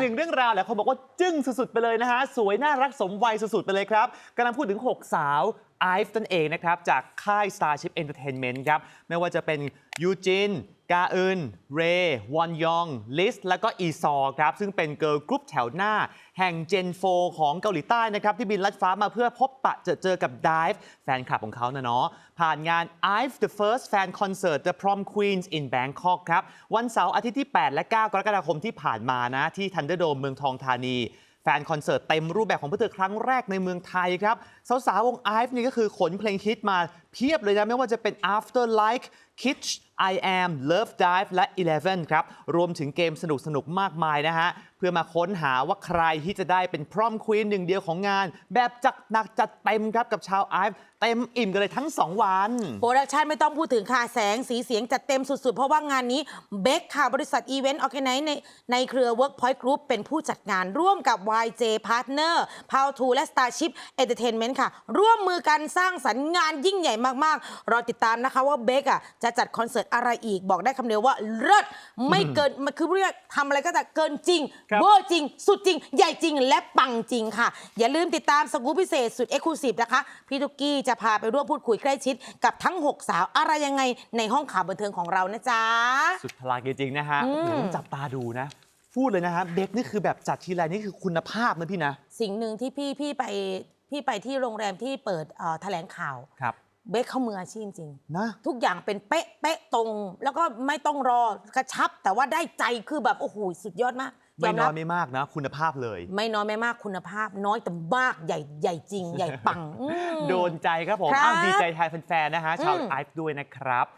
หนึ่งเรื่องราวแหละเขาบอกว่าจึ้งสุดๆไปเลยนะฮะ สวยน่ารักสมวัยสุดๆไปเลยครับกำลังพูดถึง 6 สาวไอฟ์นั่นเองนะครับ จากค่าย Starship Entertainment ครับ ไม่ว่าจะเป็นยูจิน กาอึน เรย์วอนยอง ลิส และก็อีซอครับ ซึ่งเป็นเกิร์ลกรุ๊ปแถวหน้า แห่ง Gen 4ของเกาหลีใต้นะครับ ที่บินลัดฟ้ามาเพื่อพบปะเจอเจอกับ Dive แฟนคลับของเขานะเนาะ ผ่านงาน IVE The First Fan Concert The Prom Queens in Bangkok ครับ วันเสาร์อาทิตย์ที่ 8 และ 9 กรกฎาคมที่ผ่านมานะ ที่ Thunderdome เมืองทองธานีแฟนคอนเสิร์ตเต็มรูปแบบของพวกเธอครั้งแรกในเมืองไทยครับ สาวๆวง IVE นี่ก็คือขนเพลงฮิตมาเพียบเลยนะ ไม่ว่าจะเป็น After Like Kitsch I Am Love Dive และ Eleven ครับ รวมถึงเกมสนุกๆมากมายนะฮะ เพื่อมาค้นหาว่าใครที่จะได้เป็นพรอมควีนหนึ่งเดียวของงาน แบบจัดหนักจัดเต็มครับกับชาว IVE เต็มอิ่มกันเลยทั้ง 2 วัน โปรดักชันไม่ต้องพูดถึงค่ะ แสงสีเสียงจัดเต็มสุด ๆ เพราะว่างานนี้เบคค่ะ บริษัทอีเวนต์ออแกไนในในเครือ Workpoint Group เป็นผู้จัดงานร่วมกับ YJ Partner p o w 2และ Starship Entertainment ค่ะ ร่วมมือกันสร้างสรรค์งานยิ่งใหญ่มากๆ รอติดตามนะคะว่าเบคอะจะจัดคอนเสิร์ตอะไรอีกบอกได้คำเดียวว่าเลิศไม่เกินมันคือเรียกทำอะไรก็แต่เกินจริงครับ เวอร์จริง สุดจริง ใหญ่จริงและปังจริงค่ะ อย่าลืมติดตามสกู๊ปพิเศษสุดเอ็กซ์คลูซีฟนะคะ พี่ตุ๊กกี้จะพาไปร่วมพูดคุยใกล้ชิด กับทั้ง 6 สาวอะไรยังไงในห้องข่าวบันเทิงของเรานะจ๊ะ สุดพลังจริงๆนะฮะอืมโอ้โหจับตาดูนะ พูดเลยนะฮะเบคนี่คือแบบจัดทีไรนี่คือคุณภาพนะพี่นะ สิ่งหนึ่งที่พี่พี่ไปพี่ไปที่โรงแรมที่เปิดเอ่อแถลงข่าว ครับ เบคเขามืออาชีพจริง นะ ทุกอย่างเป็นเป๊ะเป๊ะตรง แล้วก็ไม่ต้องรอกระชับ แต่ว่าได้ใจคือแบบโอ้โหสุดยอดมากไม่ยน้รัอยไม่มากนะ คุณภาพเลย ไม่น้อยไม่มากคุณภาพ น้อยแต่มากใหญ่ใหญ่จริง ใหญ่ปังอืม โดนใจครับผมครับ อ้าวดีใจแทนแฟนๆนะฮะชาวอืมไอฟ์ด้วยนะครับ